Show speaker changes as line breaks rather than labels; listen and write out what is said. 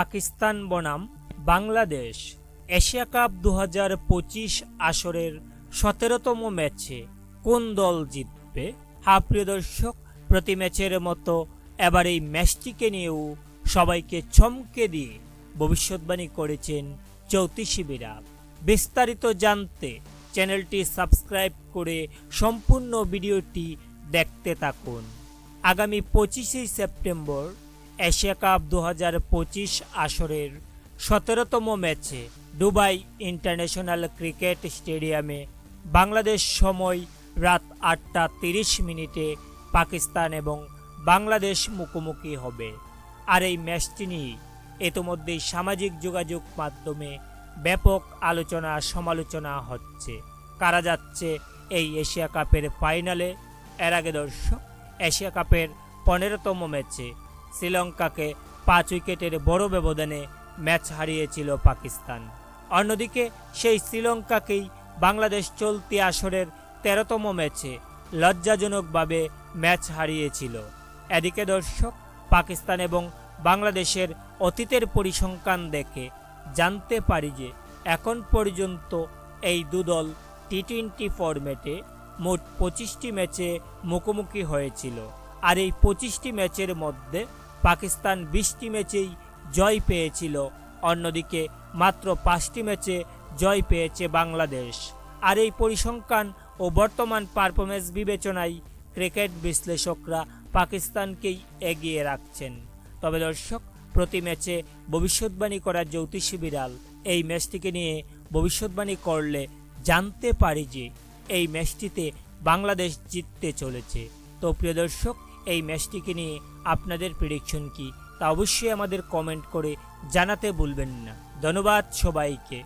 পাকিস্তান বনাম, Bangladesh, Asia cup দু হাজার পঁচিশ আসরের সতেরোতম ম্যাচে কোন দল জিতবে? হ্যাঁ প্রিয় দর্শক, প্রতি ম্যাচের মতো এবার এই ম্যাচটিকে নিয়েও সবাইকে চমকে দিয়ে ভবিষ্যৎবাণী করেছেন বিরাট বিস্তারিত জানতে চ্যানেলটি সাবস্ক্রাইব করে সম্পূর্ণ ভিডিওটি দেখতে থাকুন। আগামী পঁচিশে সেপ্টেম্বর এশিয়া কাপ দু হাজার পঁচিশ আসরের সতেরোতম ম্যাচে দুবাই ইন্টারন্যাশনাল ক্রিকেট স্টেডিয়ামে বাংলাদেশ সময় রাত আটটা তিরিশ মিনিটে পাকিস্তান এবং বাংলাদেশ মুখোমুখি হবে। আর এই ম্যাচটি নিয়ে ইতোমধ্যেই সামাজিক যোগাযোগ মাধ্যমে ব্যাপক আলোচনা সমালোচনা হচ্ছে। কারা যাচ্ছে এই এশিয়া কাপের ফাইনালে? এর আগে দর্শক, এশিয়া কাপের পনেরোতম ম্যাচে শ্রীলঙ্কাকে পাঁচ উইকেটের বড় ব্যবধানে ম্যাচ হারিয়েছিল পাকিস্তান। অন্যদিকে সেই শ্রীলঙ্কাকেই বাংলাদেশ চলতি আসরের তেরোতম ম্যাচে লজ্জাজনকভাবে ম্যাচ হারিয়েছিল। এদিকে দর্শক, পাকিস্তান এবং বাংলাদেশের অতীতের পরিসংখ্যান দেখে জানতে পারি যে এখন পর্যন্ত এই দুদল টি টোয়েন্টি ফরম্যাটে মোট পঁচিশটি ম্যাচে মুখোমুখি হয়েছিল। আর এই পঁচিশটি ম্যাচের মধ্যে পাকিস্তান বিশটি ম্যাচেই জয় পেয়েছিল। অন্যদিকে মাত্র পাঁচটি ম্যাচে জয় পেয়েছে বাংলাদেশ। আর এই পরিসংখ্যান ও বর্তমান পারফরমেন্স বিবেচনায় ক্রিকেট বিশ্লেষকরা পাকিস্তানকেই এগিয়ে রাখছেন। তবে দর্শক, প্রতি ম্যাচে ভবিষ্যৎবাণী করার জ্যোতিষী বিড়াল এই ম্যাচটিকে নিয়ে ভবিষ্যৎবাণী করলে জানতে পারি যে এই ম্যাচটিতে বাংলাদেশ জিততে চলেছে। তো প্রিয় দর্শক এই ম্যাচটিকে নিয়ে আপনাদের প্রেডিকশন কি? তা অবশ্যই আমাদের কমেন্ট করে জানাতে ভুলবেন না। ধন্যবাদ সবাইকে।